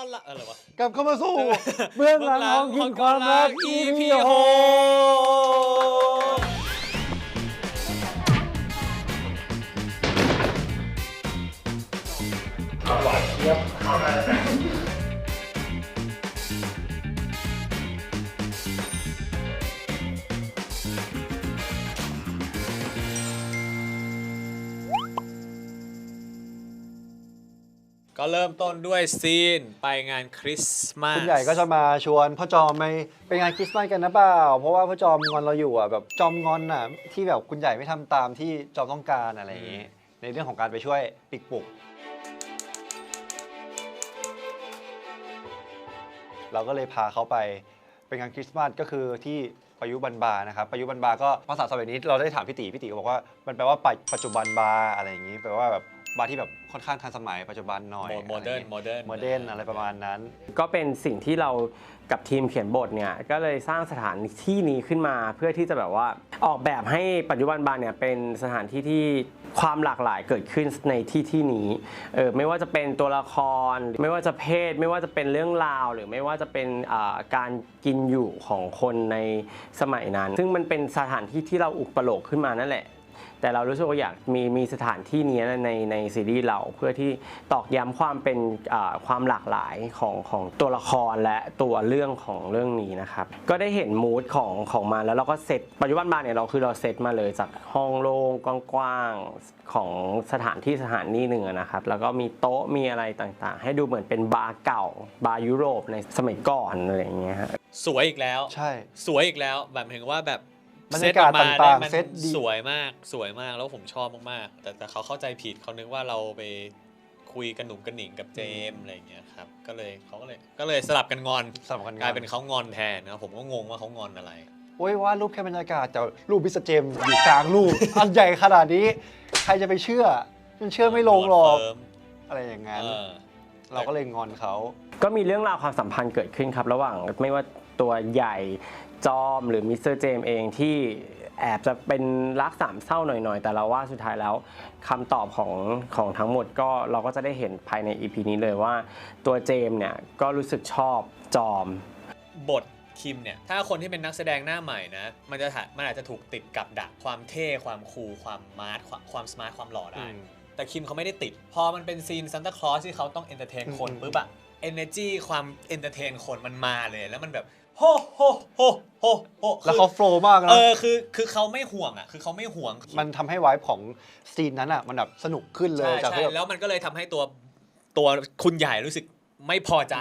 อนละอะไรวะ กลับเข้ามาสู่เบื้องหลังของกินความรัก EP โฮ ก็เริ่มต้นด้วยซีนไปงานคริสต์มาสคุณใหญ่ก็จะมาชวนพ่อจอมไปไปงานคริสต์มาสกันนะเปล่า เพราะว่าพ่อจอมงอนเราอยู่อะแบบจอมงอนอะที่แบบคุณใหญ่ไม่ทำตามที่จอมต้องการอะไรอย่างงี้ในเรื่องของการไปช่วยปิกปุก เราก็เลยพาเขาไปเป็นงานคริสต์มาสก็คือที่ปายุบันบานะครับปายุบันบาก็ภาษาสมัยนี้เราได้ถามพี่ตีพี่ตีก็บอกว่ามันแปลว่าปัจปัจจุบันบาร์อะไรอย่างงี้แปลว่าแบบบาร์ที่แบบ ค่อนข้างทันสมัยปัจจุบันหน่อยโมเดิร์นโมเดิร์นโมเดิร์นอะไรประมาณนั้น ก็เป็นสิ่งที่เรากับทีมเขียนบทเนี่ยก็เลยสร้างสถานที่นี้ขึ้นมาเพื่อที่จะแบบว่าออกแบบให้ปัจจุบันบานเนี่ยเป็นสถานที่ที่ความหลากหลายเกิดขึ้นในที่ที่นี้เออไม่ว่าจะเป็นตัวละคร ไม่ว่าจะเพศ ไม่ว่าจะเป็นเรื่องราว หรือไม่ว่าจะเป็นอ่าการกินอยู่ของคนในสมัยนั้น ซึ่งมันเป็นสถานที่ที่เราอุปโลกขึ้นมานั่นแหละ แต่เรารู้สึกว่าอยากมีมีสถานที่นี้ในในซีรีส์เราเพื่อที่ตอกย้ำความเป็นอ่าความหลากหลายของของตัวละครและตัวเรื่องของเรื่องนี้นะครับ ก็ได้เห็นมูดของของมันแล้วเราก็เซตปัจจุบันบานเนี่ยเราคือเราเซตมาเลยจากห้องโล่งกว้างๆของสถานที่สถานที่หนึ่งอะนะครับ แล้วก็มีโต๊ะมีอะไรต่างๆ ให้ดูเหมือนเป็นบาร์เก่าบาร์ยุโรปในสมัยก่อนอะไรอย่างเงี้ยฮะสวยอีกแล้วใช่ สวยอีกแล้วแบบถึงว่าแบบ บรรยากาศเซตออมต่างๆได้มันเซตดีสวยมากสวยมากแล้วผมชอบมากๆ แต่แต่เขาเข้าใจผิดเขานึกว่าเราไปคุยกันหนุ่มกันหนิงกับเจมส์อะไรอย่างเงี้ยครับก็เลยเขาก็เลยก็เลยสลับกันงอนสำคัญกลายเป็นเขางอนแทนนะครับผมก็งงว่าเขางอนอะไรโอ้ยวาดรูปแค่บรรยากาศแต่รูปพิสเจมส์อยู่กลางรูปอันใหญ่ขนาดนี้ ใครจะไปเชื่อมันเชื่อไม่ลงหรอกเฟิร์มอะไรอย่างนั้น เออเราก็เลยงอนเขา ก็มีเรื่องราวความสัมพันธ์เกิดขึ้นครับ ระหว่างไม่ว่าตัวใหญ่จอมหรือมิสเตอร์เจมส์เองที่แอบจะเป็นรักสามเศร้าหน่อยๆ แต่เราว่าสุดท้ายแล้วคำตอบของของทั้งหมดก็เราก็จะได้เห็นภายใน EP นี้เลยว่า ตัวเจมส์เนี่ยก็รู้สึกชอบจอม บท คิมเนี่ยถ้าคนที่เป็นนักแสดงหน้าใหม่นะมันจะถ่ายมันอาจจะถูกติดกับดักความเท่ความคูลความมาร์ทความความสมาร์ทความหล่อได้แต่คิมเขาไม่ได้ติด พอมันเป็นซีนซันตาคลอสที่เขาต้องเอนเตอร์เทนคนอืมปุ๊บอะเอเนจีความเอนเตอร์เทนคนมันมาเลยแล้วมันแบบโฮโฮโฮโฮโฮแล้วเขาโฟล์มากเอนะอคือคือเขาไม่ห่วงอะคือเขาไม่ห่วง มันทำให้ไวฟ์ของซีนนั้นอะมันแบบสนุกขึ้นเลยใช่จากใช่ที่แบบแล้วมันก็เลยทำให้ตัวตัวคุณใหญ่รู้สึกไม่พอใจ